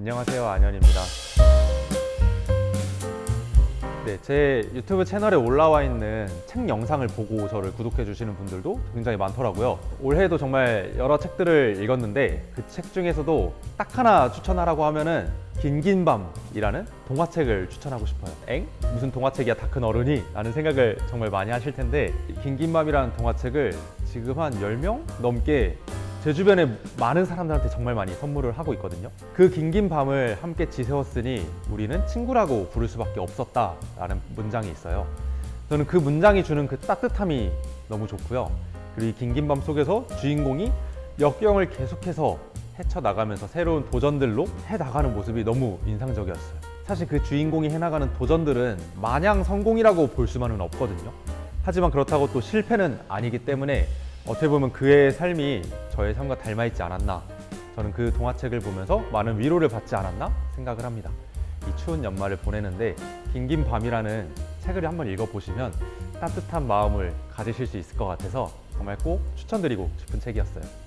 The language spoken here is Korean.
안녕하세요 안현입니다. 네, 제 유튜브 채널에 올라와 있는 책 영상을 보고 저를 구독해 주시는 분들도 굉장히 많더라고요. 올해도 정말 여러 책들을 읽었는데 그 책 중에서도 딱 하나 추천하라고 하면은 긴긴 밤이라는 동화책을 추천하고 싶어요. 엥? 무슨 동화책이야 다 큰 어른이? 라는 생각을 정말 많이 하실 텐데 긴긴 밤이라는 동화책을 지금 한 10명 넘게 제 주변에 많은 사람들한테 정말 많이 선물을 하고 있거든요. 그 긴 긴 밤을 함께 지새웠으니 우리는 친구라고 부를 수밖에 없었다라는 문장이 있어요. 저는 그 문장이 주는 그 따뜻함이 너무 좋고요. 그리고 이 긴 긴 밤 속에서 주인공이 역경을 계속해서 헤쳐나가면서 새로운 도전들로 해나가는 모습이 너무 인상적이었어요. 사실 그 주인공이 해나가는 도전들은 마냥 성공이라고 볼 수만은 없거든요. 하지만 그렇다고 또 실패는 아니기 때문에 어떻게 보면 그의 삶이 저의 삶과 닮아 있지 않았나 저는 그 동화책을 보면서 많은 위로를 받지 않았나 생각을 합니다. 이 추운 연말을 보내는데 긴긴 밤이라는 책을 한번 읽어보시면 따뜻한 마음을 가지실 수 있을 것 같아서 정말 꼭 추천드리고 싶은 책이었어요.